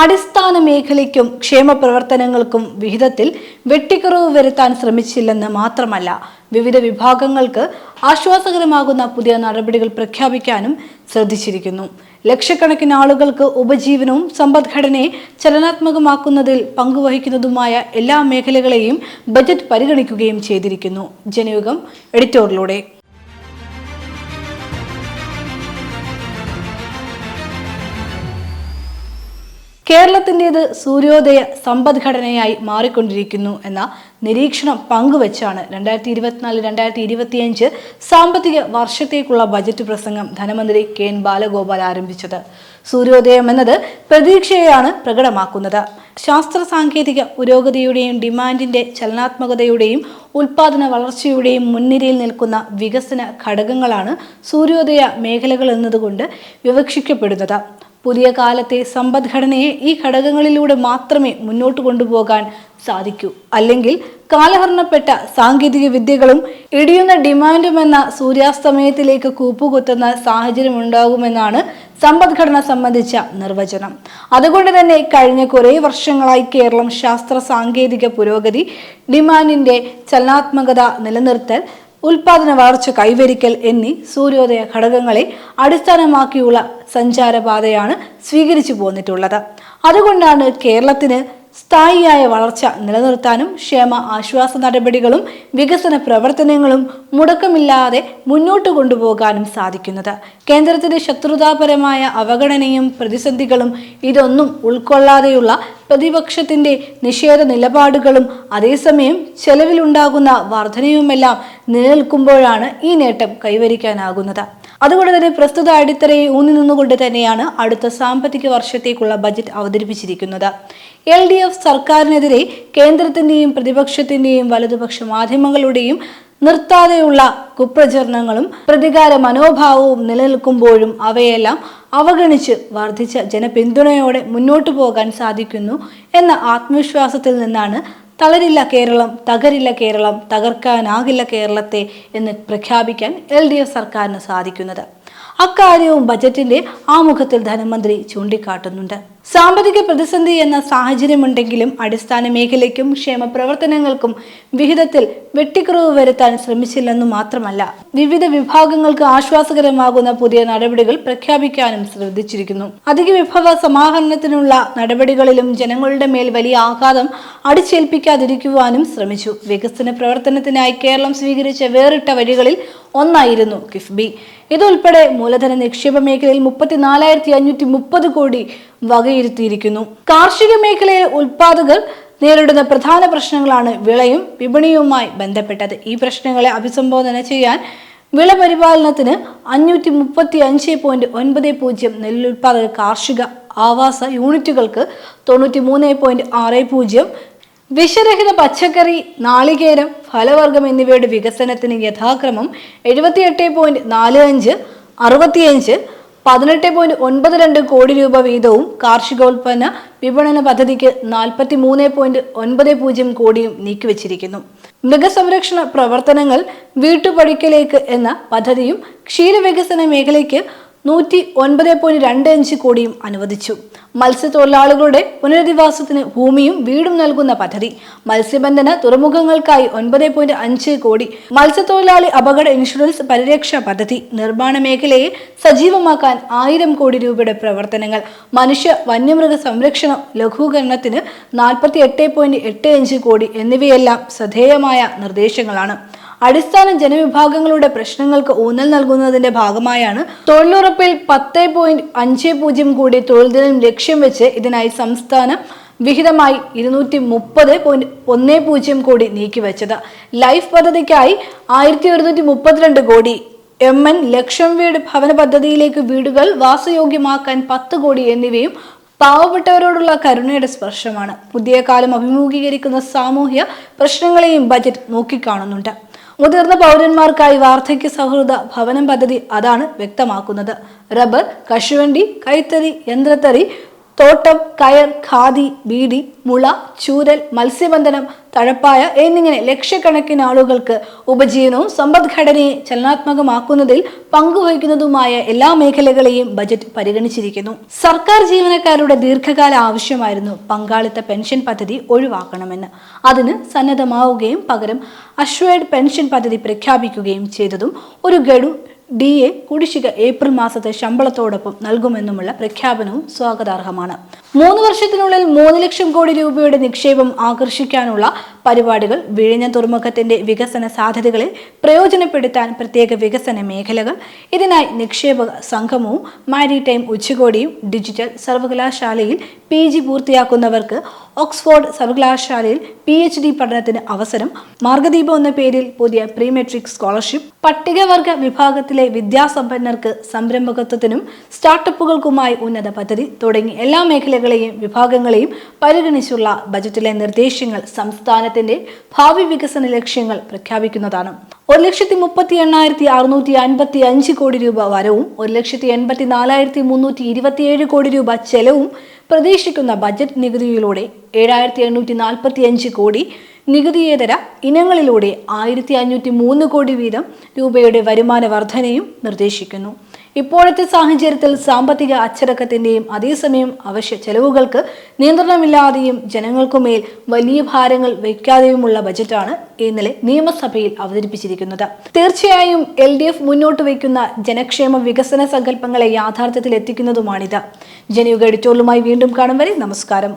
അടിസ്ഥാന മേഖലയ്ക്കും ക്ഷേമ പ്രവർത്തനങ്ങൾക്കും വിഹിതത്തിൽ വെട്ടിക്കുറവ് വരുത്താൻ ശ്രമിച്ചില്ലെന്ന് മാത്രമല്ല വിവിധ വിഭാഗങ്ങൾക്ക് ആശ്വാസകരമാകുന്ന പുതിയ നടപടികൾ പ്രഖ്യാപിക്കാനും ശ്രദ്ധിച്ചിരിക്കുന്നു. ലക്ഷക്കണക്കിന് ആളുകൾക്ക് ഉപജീവനവും സമ്പദ്ഘടനയെ ചലനാത്മകമാക്കുന്നതിൽ പങ്കുവഹിക്കുന്നതുമായ എല്ലാ മേഖലകളെയും ബജറ്റ് പരിഗണിക്കുകയും ചെയ്തിരിക്കുന്നു. ജനയുഗം എഡിറ്റോറിലൂടെ കേരളത്തിന്റെത് സൂര്യോദയ സമ്പദ്ഘടനയായി മാറിക്കൊണ്ടിരിക്കുന്നു എന്ന നിരീക്ഷണം പങ്കുവച്ചാണ് രണ്ടായിരത്തി ഇരുപത്തിനാല് രണ്ടായിരത്തി ഇരുപത്തിയഞ്ച് സാമ്പത്തിക വർഷത്തേക്കുള്ള ബജറ്റ് പ്രസംഗം ധനമന്ത്രി കെ എൻ ബാലഗോപാൽ ആരംഭിച്ചത്. സൂര്യോദയം എന്നത് പ്രതീക്ഷയെയാണ് പ്രകടമാക്കുന്നത്. ശാസ്ത്ര സാങ്കേതിക പുരോഗതിയുടെയും ഡിമാൻഡിന്റെ ചലനാത്മകതയുടെയും ഉൽപാദന വളർച്ചയുടെയും മുൻനിരയിൽ നിൽക്കുന്ന വികസന ഘടകങ്ങളാണ് സൂര്യോദയ മേഖലകൾ എന്നതുകൊണ്ട് വിവക്ഷിക്കപ്പെടുന്നത്. പുതിയ കാലത്തെ സമ്പദ്ഘടനയെ ഈ ഘടകങ്ങളിലൂടെ മാത്രമേ മുന്നോട്ട് കൊണ്ടുപോകാൻ സാധിക്കൂ. അല്ലെങ്കിൽ കാലഹരണപ്പെട്ട സാങ്കേതിക വിദ്യകളും ഇടിയുന്ന ഡിമാൻഡും എന്ന സൂര്യാസ്തമയത്തിലേക്ക് കൂപ്പുകുത്തുന്ന സാഹചര്യം ഉണ്ടാകുമെന്നാണ് സമ്പദ്ഘടന സംബന്ധിച്ച നിർവചനം. അതുകൊണ്ട് തന്നെ കഴിഞ്ഞ കുറേ വർഷങ്ങളായി കേരളം ശാസ്ത്ര സാങ്കേതിക പുരോഗതി ഡിമാൻഡിന്റെ ചലനാത്മകത നിലനിർത്തൽ ഉൽപാദന വളർച്ച കൈവരിക്കൽ എന്നീ സൂര്യോദയ ഘടകങ്ങളെ അടിസ്ഥാനമാക്കിയുള്ള സഞ്ചാരപാതയാണ് സ്വീകരിച്ചു പോന്നിട്ടുള്ളത്. അതുകൊണ്ടാണ് കേരളത്തിന് സ്ഥായിയായ വളർച്ച നിലനിർത്താനും ക്ഷേമ ആശ്വാസ നടപടികളും വികസന പ്രവർത്തനങ്ങളും മുടക്കമില്ലാതെ മുന്നോട്ട് കൊണ്ടുപോകാനും സാധിക്കുന്നത്. കേന്ദ്രത്തിന്റെ ശത്രുതാപരമായ അവഗണനയും പ്രതിസന്ധികളും ഇതൊന്നും ഉൾക്കൊള്ളാതെയുള്ള പ്രതിപക്ഷത്തിന്റെ നിഷേധ നിലപാടുകളും അതേസമയം ചെലവിലുണ്ടാകുന്ന വർധനയുമെല്ലാം നിലനിൽക്കുമ്പോഴാണ് ഈ നേട്ടം കൈവരിക്കാനാകുന്നത്. അതുകൊണ്ട് തന്നെ പ്രസ്തുത അടിത്തറയെ ഊന്നി നിന്നുകൊണ്ട് തന്നെയാണ് അടുത്ത സാമ്പത്തിക വർഷത്തേക്കുള്ള ബജറ്റ് അവതരിപ്പിച്ചിരിക്കുന്നത്. എൽ ഡി എഫ് സർക്കാരിനെതിരെ കേന്ദ്രത്തിന്റെയും പ്രതിപക്ഷത്തിന്റെയും വലതുപക്ഷ മാധ്യമങ്ങളുടെയും നിർത്താതെയുള്ള കുപ്രചരണങ്ങളും പ്രതികാര മനോഭാവവും നിലനിൽക്കുമ്പോഴും അവയെല്ലാം അവഗണിച്ച് വർദ്ധിച്ച ജനപിന്തുണയോടെ മുന്നോട്ടു പോകാൻ സാധിക്കുന്നു എന്ന ആത്മവിശ്വാസത്തിൽ നിന്നാണ് തളരില്ല കേരളം തകരില്ല കേരളം തകർക്കാനാകില്ല കേരളത്തെ എന്ന് പ്രഖ്യാപിക്കാൻ എൽ ഡി എഫ് സർക്കാരിന് സാധിക്കുന്നത്. അക്കാര്യവും ബജറ്റിന്റെ ആമുഖത്തിൽ ധനമന്ത്രി ചൂണ്ടിക്കാട്ടുന്നുണ്ട്. സാമ്പത്തിക പ്രതിസന്ധി എന്ന സാഹചര്യമുണ്ടെങ്കിലും അടിസ്ഥാന മേഖലയ്ക്കും ക്ഷേമ പ്രവർത്തനങ്ങൾക്കും വിഹിതത്തിൽ വെട്ടിക്കുറവ് വരുത്താൻ ശ്രമിച്ചില്ലെന്നു മാത്രമല്ല വിവിധ വിഭാഗങ്ങൾക്ക് ആശ്വാസകരമാകുന്ന പുതിയ നടപടികൾ പ്രഖ്യാപിക്കാനും ശ്രദ്ധിച്ചിരിക്കുന്നു. അധിക വിഭവ സമാഹരണത്തിനുള്ള നടപടികളിലും ജനങ്ങളുടെ മേൽ വലിയ ആഘാതം അടിച്ചേൽപ്പിക്കാതിരിക്കുവാനും ശ്രമിച്ചു. വികസന പ്രവർത്തനത്തിനായി കേരളം സ്വീകരിച്ച വേറിട്ട വഴികളിൽ ഒന്നായിരുന്നു കിഫ്ബി. ഇതുൾപ്പെടെ മൂലധന നിക്ഷേപ മേഖലയിൽ മുപ്പത്തിനാലായിരത്തി അഞ്ഞൂറ്റി മുപ്പത് കോടി വകയിരുത്തിയിരിക്കുന്നു. കാർഷിക മേഖലയിൽ ഉൽപാദകർ നേരിടുന്ന പ്രധാന പ്രശ്നങ്ങളാണ് വിളയും വിപണിയുമായി ബന്ധപ്പെട്ടത്. ഈ പ്രശ്നങ്ങളെ അഭിസംബോധന ചെയ്യാൻ വിള പരിപാലനത്തിന് അഞ്ഞൂറ്റി മുപ്പത്തി അഞ്ച് പോയിന്റ് ഒൻപത് പൂജ്യം നെല്ലുൽപാദക കാർഷിക ആവാസ യൂണിറ്റുകൾക്ക് തൊണ്ണൂറ്റി മൂന്ന് പോയിന്റ് ആറ് പൂജ്യം വിഷരഹിത പച്ചക്കറി നാളികേരം ഫലവർഗം എന്നിവയുടെ വികസനത്തിന് യഥാക്രമം എഴുപത്തിയെട്ട് പോയിന്റ് നാല് അഞ്ച് അറുപത്തിയഞ്ച് പതിനെട്ട് പോയിന്റ് ഒൻപത് രണ്ട് കോടി രൂപ വീതവും കാർഷികോൽപ്പന്ന വിപണന പദ്ധതിക്ക് നാൽപ്പത്തി മൂന്ന് പോയിന്റ് ഒൻപത് പൂജ്യം കോടിയും നീക്കിവച്ചിരിക്കുന്നു. മൃഗസംരക്ഷണ പ്രവർത്തനങ്ങൾ വീട്ടുപടിക്കലേക്ക് എന്ന പദ്ധതിയും ക്ഷീരവികസന മേഖലയ്ക്ക് നൂറ്റി ഒൻപത് പോയിന്റ് രണ്ട് അഞ്ച് കോടിയും അനുവദിച്ചു. മത്സ്യത്തൊഴിലാളികളുടെ പുനരധിവാസത്തിന് ഭൂമിയും വീടും നൽകുന്ന പദ്ധതി. മത്സ്യബന്ധന തുറമുഖങ്ങൾക്കായി ഒൻപത് പോയിന്റ് അഞ്ച് കോടി. മത്സ്യത്തൊഴിലാളി അപകട ഇൻഷുറൻസ് പരിരക്ഷ പദ്ധതി. നിർമ്മാണ മേഖലയെ സജീവമാക്കാൻ ആയിരം കോടി രൂപയുടെ പ്രവർത്തനങ്ങൾ. മനുഷ്യ വന്യമൃഗ സംരക്ഷണം ലഘൂകരണത്തിന് നാൽപ്പത്തി എട്ട് പോയിന്റ് എട്ട് അഞ്ച് കോടി എന്നിവയെല്ലാം ശ്രദ്ധേയമായ നിർദ്ദേശങ്ങളാണ്. അടിസ്ഥാന ജനവിഭാഗങ്ങളുടെ പ്രശ്നങ്ങൾക്ക് ഊന്നൽ നൽകുന്നതിന്റെ ഭാഗമായാണ് തൊഴിലുറപ്പിൽ പത്ത് പോയിന്റ് അഞ്ച് പൂജ്യം കോടി തൊഴിൽ ദിനം ലക്ഷ്യം വെച്ച് ഇതിനായി സംസ്ഥാനം വിഹിതമായി ഇരുന്നൂറ്റി മുപ്പത് പോയിന്റ് ഒന്ന് പൂജ്യം കോടി നീക്കിവച്ചത് ലൈഫ് പദ്ധതിക്കായി ആയിരത്തി ഒരുന്നൂറ്റി മുപ്പത്തിരണ്ട് കോടി എം എൻ ലക്ഷം വീട് ഭവന പദ്ധതിയിലേക്ക് വീടുകൾ വാസയോഗ്യമാക്കാൻ പത്ത് കോടി എന്നിവയും പാവപ്പെട്ടവരോടുള്ള കരുണയുടെ സ്പർശമാണ്. പുതിയ കാലം അഭിമുഖീകരിക്കുന്ന സാമൂഹ്യ പ്രശ്നങ്ങളെയും ബജറ്റ് നോക്കിക്കാണുന്നുണ്ട്. മുതിർന്ന പൗരന്മാർക്കായി വാർദ്ധക്യ സൗഹൃദ ഭവനം പദ്ധതി അതാണ് വ്യക്തമാക്കുന്നത്. റബ്ബർ കശുവണ്ടി കൈത്തറി യന്ത്രത്തറി തോട്ടം കയർ ഖാദി ബീഡി മുള ചൂരൽ മത്സ്യബന്ധനം തഴപ്പായ എന്നിങ്ങനെ ലക്ഷക്കണക്കിന് ആളുകൾക്ക് ഉപജീവനവും സമ്പദ്ഘടനയെ ചലനാത്മകമാക്കുന്നതിൽ പങ്കുവഹിക്കുന്നതുമായ എല്ലാ മേഖലകളെയും ബജറ്റ് പരിഗണിച്ചിരിക്കുന്നു. സർക്കാർ ജീവനക്കാരുടെ ദീർഘകാല ആവശ്യമായിരുന്നു പങ്കാളിത്ത പെൻഷൻ പദ്ധതി ഒഴിവാക്കണമെന്ന്. അതിന് സന്നദ്ധമാവുകയും പകരം അഷ്വേഡ് പെൻഷൻ പദ്ധതി പ്രഖ്യാപിക്കുകയും ചെയ്തതും ഒരു ഗഡു ഡി എ കുടിശ്ശിക ഏപ്രിൽ മാസത്തെ ശമ്പളത്തോടൊപ്പം നൽകുമെന്നുമുള്ള പ്രഖ്യാപനവും സ്വാഗതാർഹമാണ്. മൂന്ന് വർഷത്തിനുള്ളിൽ മൂന്ന് ലക്ഷം കോടി രൂപയുടെ നിക്ഷേപം ആകർഷിക്കാനുള്ള പരിപാടികൾ വിഴിഞ്ഞ തുറമുഖത്തിന്റെ വികസന സാധ്യതകളെ പ്രയോജനപ്പെടുത്താൻ പ്രത്യേക വികസന മേഖലകൾ ഇതിനായി നിക്ഷേപക സംഗമവും മാരിടൈം ഉച്ചകോടിയും ഡിജിറ്റൽ സർവകലാശാലയിൽ പി പൂർത്തിയാക്കുന്നവർക്ക് ഓക്സ്ഫോർഡ് സർവകലാശാലയിൽ പി എച്ച് ഡി പഠനത്തിന് അവസരം മാർഗദീപം എന്ന പേരിൽ പുതിയ പ്രീ മെട്രിക് സ്കോളർഷിപ്പ് പട്ടികവർഗ വിഭാഗത്തിലെ വിദ്യാസമ്പന്നർക്ക് സംരംഭകത്വത്തിനും സ്റ്റാർട്ടപ്പുകൾക്കുമായി ഉന്നത പദ്ധതി തുടങ്ങി എല്ലാ മേഖലകളെയും വിഭാഗങ്ങളെയും പരിഗണിച്ചുള്ള ബജറ്റിലെ നിർദ്ദേശങ്ങൾ സംസ്ഥാനത്തിന്റെ ഭാവി വികസന ലക്ഷ്യങ്ങൾ പ്രഖ്യാപിക്കുന്നതാണ്. ഒരു ലക്ഷത്തി മുപ്പത്തി എണ്ണായിരത്തി അറുന്നൂറ്റി അൻപത്തി അഞ്ച് കോടി രൂപ വരവും ഒരു ലക്ഷത്തി എൺപത്തി നാലായിരത്തി മുന്നൂറ്റി ഇരുപത്തിയേഴ് കോടി രൂപ ചെലവും പ്രതീക്ഷിക്കുന്ന ബജറ്റ് നികുതിയിലൂടെ ഏഴായിരത്തി എണ്ണൂറ്റി നാൽപ്പത്തി അഞ്ച് കോടി നികുതിയേതര ഇനങ്ങളിലൂടെ ആയിരത്തി അഞ്ഞൂറ്റി മൂന്ന് കോടി വീതം രൂപയുടെ വരുമാന വർധനയും നിർദ്ദേശിക്കുന്നു. ഇപ്പോഴത്തെ സാഹചര്യത്തിൽ സാമ്പത്തിക അച്ചടക്കത്തിന്റെയും അതേസമയം അവശ്യ ചെലവുകൾക്ക് നിയന്ത്രണമില്ലാതെയും ജനങ്ങൾക്കുമേൽ വലിയ ഭാരങ്ങൾ വയ്ക്കാതെയുമുള്ള ബജറ്റാണ് ഇന്നലെ നിയമസഭയിൽ അവതരിപ്പിച്ചിരിക്കുന്നത്. തീർച്ചയായും എൽ ഡി എഫ് മുന്നോട്ട് വയ്ക്കുന്ന ജനക്ഷേമ വികസന സങ്കല്പങ്ങളെ യാഥാർത്ഥ്യത്തിൽ എത്തിക്കുന്നതുമാണിത് ജനയുഗ എഡിറ്റോറിയലുമായി വീണ്ടും കാണും വരെ നമസ്കാരം.